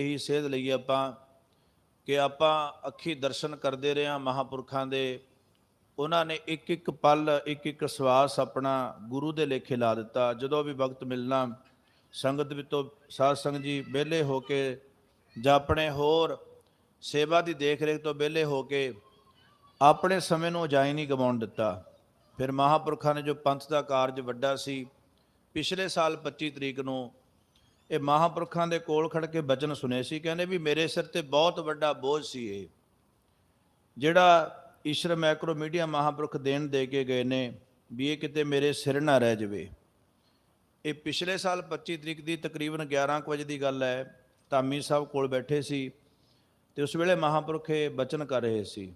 ਇਹੀ ਸੇਧ ਲਈ ਆਪਾਂ ਕਿ ਆਪਾਂ ਅੱਖੀ ਦਰਸ਼ਨ ਕਰਦੇ ਰਹੇ ਹਾਂ ਮਹਾਪੁਰਖਾਂ ਦੇ। ਉਹਨਾਂ ਨੇ ਇੱਕ ਇੱਕ ਪਲ ਇੱਕ ਇੱਕ ਸਵਾਸ ਆਪਣਾ ਗੁਰੂ ਦੇ ਲੇਖੇ ਲਾ ਦਿੱਤਾ। ਜਦੋਂ ਵੀ ਵਕਤ ਮਿਲਣਾ, ਸੰਗਤ ਵਿੱਚੋਂ ਸਾਧ ਸੰਗਤ ਜੀ ਵਿਹਲੇ ਹੋ ਕੇ ਜਾਂ ਆਪਣੇ ਹੋਰ ਸੇਵਾ ਦੀ ਦੇਖ ਰੇਖ ਤੋਂ ਵਿਹਲੇ ਹੋ ਕੇ ਆਪਣੇ ਸਮੇਂ ਨੂੰ ਅਜਾਈ ਨਹੀਂ ਗਵਾਉਣ ਦਿੱਤਾ। ਫਿਰ ਮਹਾਪੁਰਖਾਂ ਨੇ ਜੋ ਪੰਥ ਦਾ ਕਾਰਜ ਵੱਡਾ ਸੀ, ਪਿਛਲੇ ਸਾਲ 25 ਤਰੀਕ ਨੂੰ ਇਹ ਮਹਾਪੁਰਖਾਂ ਦੇ ਕੋਲ ਖੜ ਕੇ ਬਚਨ ਸੁਨੇ ਸੀ, ਕਹਿੰਦੇ ਵੀ ਮੇਰੇ ਸਿਰ ਤੇ ਬਹੁਤ ਵੱਡਾ ਬੋਝ ਸੀ ਇਹ। ਜਿਹੜਾ ਈਸ਼ਰ ਮੈਕਰੋ ਮੀਡੀਆ ਮਹਾਪੁਰਖ ਦੇਣ ਦੇ ਕੇ ਗਏ ਨੇ ਵੀ ਇਹ ਕਿਤੇ ਮੇਰੇ ਸਿਰ ਨਾ ਰਹਿ ਜਾਵੇ। ਇਹ ਪਿਛਲੇ ਸਾਲ 25 ਤਰੀਕ ਦੀ ਤਕਰੀਬਨ 11 ਕੁ ਵਜੇ ਦੀ ਗੱਲ ਹੈ, ਧਾਮੀ ਸਾਹਿਬ ਕੋਲ ਬੈਠੇ ਸੀ ਤੇ ਉਸ ਵੇਲੇ ਮਹਾਪੁਰਖ ਇਹ ਬਚਨ ਕਰ ਰਹੇ ਸੀ।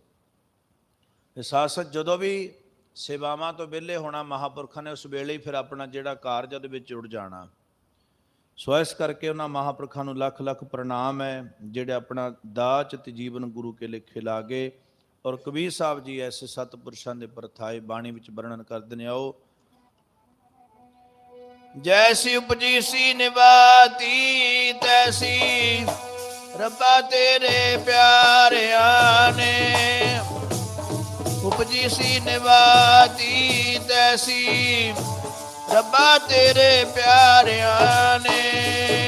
ਇਹ ਸਾਸਤ ਜਦੋਂ ਵੀ ਸੇਵਾਵਾਂ ਤੋਂ ਵਿਹਲੇ ਹੋਣਾ ਮਹਾਪੁਰਖਾਂ ਨੇ, ਉਸ ਵੇਲੇ ਹੀ ਫਿਰ ਆਪਣਾ ਜਿਹੜਾ ਕਾਰਜ ਉਹਦੇ ਵਿੱਚ ਜੁੜ ਜਾਣਾ। ਸੋ ਇਸ ਕਰਕੇ ਉਹਨਾਂ ਮਹਾਪੁਰਖਾਂ ਨੂੰ ਲੱਖ ਲੱਖ ਪ੍ਰਣਾਮ ਹੈ, ਜਿਹੜੇ ਆਪਣਾ ਦਾਚ ਤੇ ਜੀਵਨ ਗੁਰੂ ਕੇ ਲਿਖੇ ਲਾਗੇ। ਔਰ ਕਬੀਰ ਸਾਹਿਬ ਜੀ ਐਸੇ ਸਤਪੁਰਸ਼ਾਂ ਦੇ ਪਰਥਾਏ ਬਾਣੀ ਵਿੱਚ ਵਰਣਨ ਕਰਦੇ ਨੇ, ਆਓ। ਜੈਸੀ ਉਪਜੀ ਸੀ ਨਿਵਾਤੀ ਤੈਸੀ ਰੱਬਾ ਤੇਰੇ ਪਿਆਰਿਆਂ ਨੇ। ਉਪਜੀ ਸੀ ਨਿਵਾਤੀ ਤੈਸੀ ਰੱਬਾ ਤੇਰੇ ਪਿਆਰਿਆਂ ਨੇ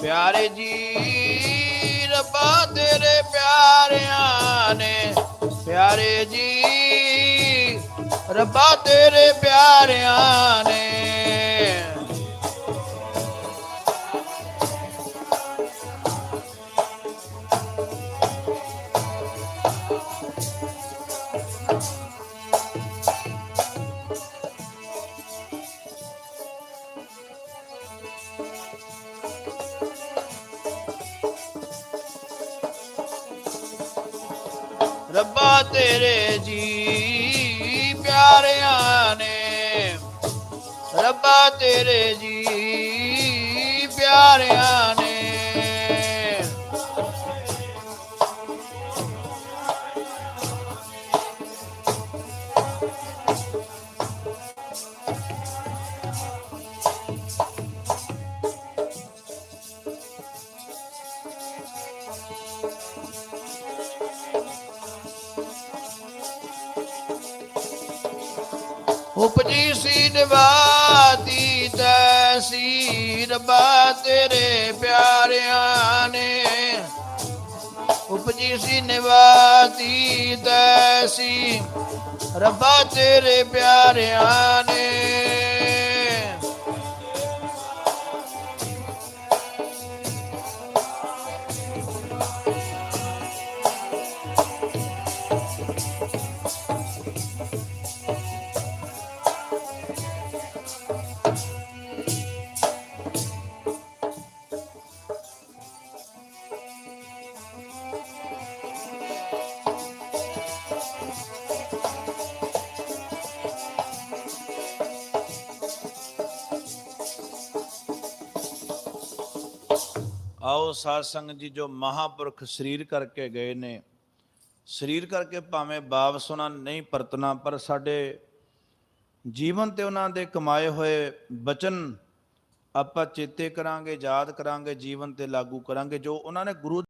ਪਿਆਰੇ ਜੀ ਰੱਬਾ ਤੇਰੇ ਪਿਆਰਿਆਂ ਨੇ ਪਿਆਰੇ ਜੀ ਰੱਬਾ ਤੇਰੇ ਪਿਆਰਿਆਂ ਰੱਬਾ ਤੇਰੇ ਜੀ ਪਿਆਰਿਆਂ ਨੇ। ਰੱਬਾ ਤੇਰੇ ਜੀ ਪਿਆਰੇ ਉਪਜੀ ਸੀ ਨਿਵਾਤੀ ਤੈਸੀ ਰੱਬਾ ਤੇਰੇ ਪਿਆਰਿਆਂ ਨੇ। ਉਪਜੀ ਸੀ ਨਿਵਾਤੀ ਤੈਸੀ ਰੱਬਾ ਤੇਰੇ ਪਿਆਰਿਆਂ ਨੇ। ਆਓ ਸਾਧ ਸੰਗਤ ਜੀ ਜੋ ਮਹਾਪੁਰਖ ਸਰੀਰ ਕਰਕੇ ਗਏ ਨੇ। ਸਰੀਰ ਕਰਕੇ ਭਾਵੇਂ ਵਾਪਸ ਉਹਨਾਂ ਨਹੀਂ ਪਰਤਣਾ, ਪਰ ਸਾਡੇ ਜੀਵਨ ਤੇ ਉਹਨਾਂ ਦੇ ਕਮਾਏ ਹੋਏ ਬਚਨ ਆਪਾਂ ਚੇਤੇ ਕਰਾਂਗੇ, ਯਾਦ ਕਰਾਂਗੇ, ਜੀਵਨ ਤੇ ਲਾਗੂ ਕਰਾਂਗੇ, ਜੋ ਉਹਨਾਂ ਨੇ ਗੁਰੂ